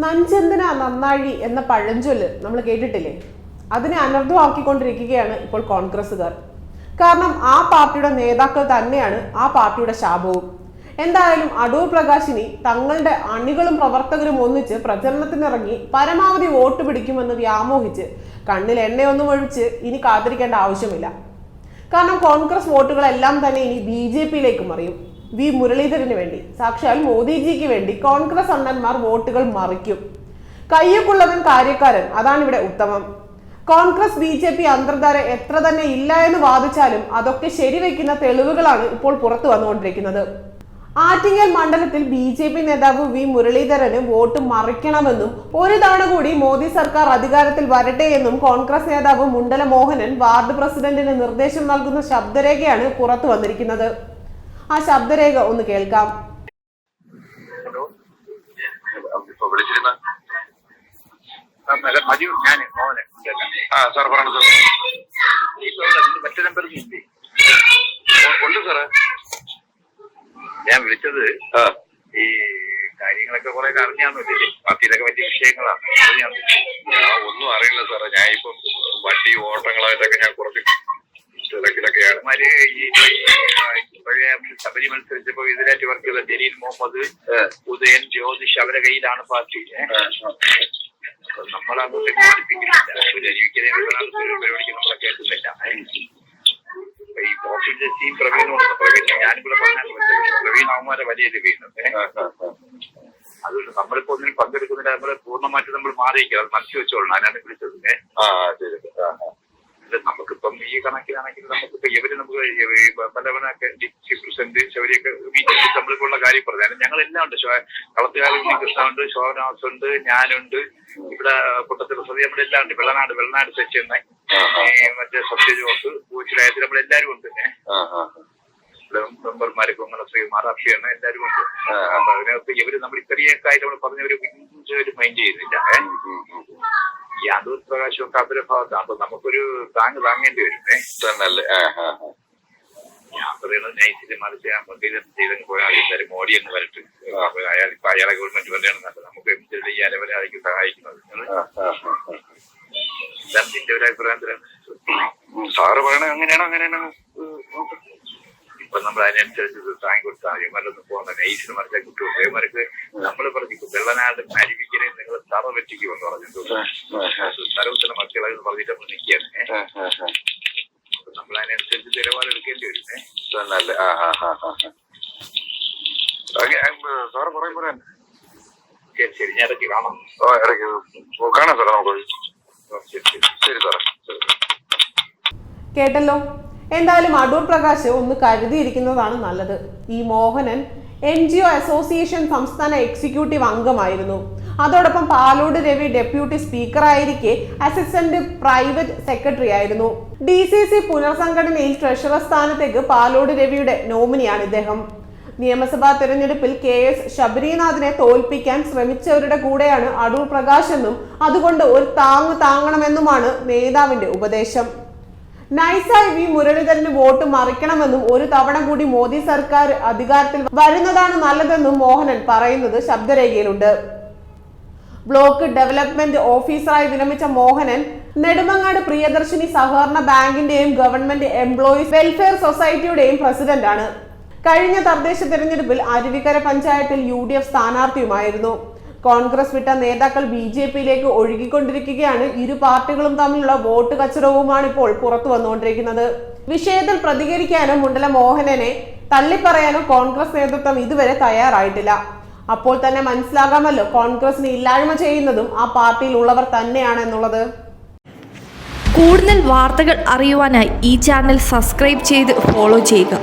നഞ്ചെന്തിനാ നന്നാഴി എന്ന പഴഞ്ചൊല്ല് നമ്മൾ കേട്ടിട്ടില്ലേ? അതിനെ അനർഥമാക്കിക്കൊണ്ടിരിക്കുകയാണ് ഇപ്പോൾ കോൺഗ്രസ്സുകാർ. കാരണം ആ പാർട്ടിയുടെ നേതാക്കൾ തന്നെയാണ് ആ പാർട്ടിയുടെ ശാപവും. എന്തായാലും അടൂർ പ്രകാശിനി തങ്ങളുടെ അണികളും പ്രവർത്തകരും ഒന്നിച്ച് പ്രചരണത്തിനിറങ്ങി പരമാവധി വോട്ട് പിടിക്കുമെന്ന് വ്യാമോഹിച്ച് കണ്ണിൽ എണ്ണയൊന്നും ഒഴിച്ച് ഇനി കാത്തിരിക്കേണ്ട ആവശ്യമില്ല. കാരണം കോൺഗ്രസ് വോട്ടുകളെല്ലാം തന്നെ ഇനി ബി ജെ പിയിലേക്ക് മറിയും. വി മുരളീധരന് വേണ്ടി സാക്ഷാൽ മോദിജിക്ക് വേണ്ടി കോൺഗ്രസ് അണ്ണന്മാർ വോട്ടുകൾ മറിക്കും. കയ്യൊക്കുള്ളവൻ കാര്യക്കാരൻ അതാണ് ഇവിടെ ഉത്തമം. കോൺഗ്രസ് ബി ജെ പി അന്തർധാര എത്ര തന്നെ ഇല്ല എന്ന് വാദിച്ചാലും അതൊക്കെ ശരിവെക്കുന്ന തെളിവുകളാണ് ഇപ്പോൾ പുറത്തു വന്നുകൊണ്ടിരിക്കുന്നത്. ആറ്റിങ്ങൽ മണ്ഡലത്തിൽ ബി ജെ പി നേതാവ് വി മുരളീധരന് വോട്ട് മറിക്കണമെന്നും ഒരു തവണ കൂടി മോദി സർക്കാർ അധികാരത്തിൽ വരട്ടെ എന്നും കോൺഗ്രസ് നേതാവ് മുണ്ടല മോഹനൻ വാർഡ് പ്രസിഡന്റിന് നിർദ്ദേശം നൽകുന്ന ശബ്ദരേഖയാണ് പുറത്തു വന്നിരിക്കുന്നത്. ആ ശബ്ദരേഖ ഒന്ന് കേൾക്കാം. ഞാൻ മറ്റേ നമ്പർ ഉണ്ട് സാറേ. വിളിച്ചത് ആ. ഈ കാര്യങ്ങളൊക്കെ കുറെ അറിഞ്ഞാന്നില്ലേ പാർട്ടിയിലൊക്കെ വലിയ വിഷയങ്ങളാണ്. ഞാൻ ഒന്നും അറിയില്ല സാറേ. ഞാൻ ഇപ്പം വണ്ടി ഓട്ടങ്ങളായിട്ടൊക്കെ ഞാൻ കുറച്ച് തിരക്കിലൊക്കെയാണ്. ഈ ശബരി മത്സരിച്ചപ്പോ വർക്ക് ചെയ്ത ജലീൽ മുഹമ്മദ് ഉദയൻ ജ്യോതിഷ് അവരെ കയ്യിലാണ് പാർട്ടി നമ്മൾ അങ്ങോട്ട് നമ്മളങ്ങോട്ട് മാറിപ്പിക്കുന്നില്ല ജീവിക്കുന്ന പരിപാടിക്ക് നമ്മളെ കേൾക്കുന്നില്ല. അപ്പൊ ഈ ടീം പറഞ്ഞാൽ പ്രവീൺ അവന്മാരെ വലിയ. അതുകൊണ്ട് നമ്മളിപ്പോ ഒന്നിനും പങ്കെടുക്കുന്നില്ല. നമ്മൾ പൂർണമായിട്ട് നമ്മൾ മാറിയിരിക്കുക അത് മനസ്സിൽ വെച്ചോളണം അതിനാണ് വിളിച്ചത്. നമുക്കിപ്പം ഈ കണക്കിലാണെങ്കിൽ ഈ പല പല ഡിസ്ട്രിക്ട് പ്രസിഡന്റ് ശബരിയൊക്കെ നമ്മളിപ്പോ കാര്യം പറഞ്ഞു. ഞങ്ങൾ എല്ലാം ഉണ്ട്. ശോ- കൃഷ്ണ ഉണ്ട് ശോഭനാസ് ഉണ്ട് ഞാനുണ്ട്. ഇവിടെ കുട്ടത്തിൽ സതി നമ്മുടെ എല്ലാം ഉണ്ട്. വെള്ളനാട് വെള്ളനാട് സച്ചിന്ന് മറ്റേ സത്യജോസ് പൂച്ചിലായത്തിൽ നമ്മളെല്ലാരും ഉണ്ട്. മെമ്പർമാര് കൊങ്ങണ ശ്രീകുമാർ അക്ഷയാണ് എല്ലാരും ഉണ്ട്. അപ്പൊ അതിനകത്ത് ഇവർ നമ്മൾ ഇത്രയൊക്കെ ആയിട്ട് നമ്മൾ പറഞ്ഞ ഒരു മൈൻഡ് ചെയ്യുന്നില്ല. ഈ അടൂർ പ്രകാശമൊക്കെ ഭാഗത്താണ് അപ്പൊ നമുക്കൊരു താങ് താങ്ങേണ്ടി വരും. ഏഹ് തന്നല്ലേ? ആ, ആ, ആ. ഞാൻ പറയുന്നത് നൈസിന്റെ മറിച്ച് ഇത് ചെയ്തങ്ങ് പോയാൽ എന്തായാലും മോഡി എന്ന് വരട്ടെ. അയാൾ ഇപ്പൊ അയാളെ ഗവൺമെന്റ് വരെയാണ് നല്ലത് നമുക്ക് എം ഈ അലവരായിരിക്കും സഹായിക്കുന്നത്? നിന്റെ ഒരു അഭിപ്രായം സാറ് പറയണ അങ്ങനെയാണോ അങ്ങനെയാണോ. ഇപ്പൊ നമ്മൾ അതിനനുസരിച്ച് താങ്ങി കൊടുത്താൽ ഇവരൊന്നും പോകുന്ന നൈസിന് മറിച്ചാൽ കിട്ടും ഇവർക്ക് നമ്മൾ പറഞ്ഞു വെള്ളനാട് അരുവിക്കരെ നിങ്ങൾ തറ പറ്റിക്കുമെന്ന് പറഞ്ഞിട്ടുണ്ട് സർവത്തിന്റെ. മക്കളെന്ന് പറഞ്ഞിട്ട് നമ്മൾ നിൽക്കുകയാണ്. നമ്മൾ അതിനനുസരിച്ച് നിലപാടെടുക്കേണ്ടി വരുന്നേ. നല്ല ആ ആ ആ ആ സാറ് പറയും പറയാൻ ശരി ശരി ഞാൻ ഇടയ്ക്ക് കാണാം. ഓ ഇടയ്ക്ക് കാണാം സാറേ നമുക്ക്. ശരി ശരി ശരി സാറേ. കേട്ടല്ലോ? എന്തായാലും അടൂർ പ്രകാശ് ഒന്ന് കരുതിയിരിക്കുന്നതാണ് നല്ലത്. ഈ Mohanan N G O association സംസ്ഥാന എക്സിക്യൂട്ടീവ് അംഗമായിരുന്നു. അതോടൊപ്പം പാലോട് രവി ഡെപ്യൂട്ടി സ്പീക്കറായിരിക്കെ അസിസ്റ്റന്റ് പ്രൈവറ്റ് സെക്രട്ടറി ആയിരുന്നു. ഡി സി സി പുനർസംഘടനയിൽ ട്രഷറർ സ്ഥാനത്തേക്ക് പാലോട് രവിയുടെ നോമിനിയാണ് ഇദ്ദേഹം. നിയമസഭാ തെരഞ്ഞെടുപ്പിൽ കെ എസ് ശബരിനാഥിനെ തോൽപ്പിക്കാൻ ശ്രമിച്ചവരുടെ കൂടെയാണ് അടൂർ പ്രകാശ് എന്നും അതുകൊണ്ട് ഒരു താങ്ങ് താങ്ങണമെന്നുമാണ് നേതാവിന്റെ ഉപദേശം. നൈസായി വി മുരളീധരന് വോട്ട് മറിക്കണമെന്നും ഒരു തവണ കൂടി മോദി സർക്കാർ അധികാരത്തിൽ വരുന്നതാണ് നല്ലതെന്നും മോഹനൻ പറയുന്നത് ശബ്ദരേഖയിലുണ്ട്. ബ്ലോക്ക് ഡെവലപ്മെന്റ് ഓഫീസറായി വിരമിച്ച മോഹനൻ നെടുമങ്ങാട് പ്രിയദർശിനി സഹകരണ ബാങ്കിന്റെയും ഗവൺമെന്റ് എംപ്ലോയീസ് വെൽഫെയർ സൊസൈറ്റിയുടെയും പ്രസിഡന്റാണ്. കഴിഞ്ഞ തദ്ദേശ തെരഞ്ഞെടുപ്പിൽ അരുവിക്കര പഞ്ചായത്തിൽ യു ഡി എഫ് സ്ഥാനാർത്ഥിയുമായിരുന്നു. കോൺഗ്രസ് വിട്ട നേതാക്കൾ ബി ജെ പിയിലേക്ക് ഒഴുകിക്കൊണ്ടിരിക്കുകയാണ്. ഇരു പാർട്ടികളും തമ്മിലുള്ള വോട്ട് കച്ചടവുമാണ് ഇപ്പോൾ പുറത്തു വന്നുകൊണ്ടിരിക്കുന്നത്. വിഷയത്തിൽ പ്രതികരിക്കാനും മുണ്ടല മോഹനനെ തള്ളിപ്പറയാനും കോൺഗ്രസ് നേതൃത്വം ഇതുവരെ തയ്യാറായിട്ടില്ല. അപ്പോൾ തന്നെ മനസ്സിലാകാമല്ലോ. കോൺഗ്രസിന് ഇല്ലായ്മ ചെയ്യുന്നതും ആ പാർട്ടിയിൽ ഉള്ളവർ തന്നെയാണ് എന്നുള്ളത്. കൂടുതൽ വാർത്തകൾ അറിയുവാനായി ഈ ചാനൽ സബ്സ്ക്രൈബ് ചെയ്ത് ഫോളോ ചെയ്യുക.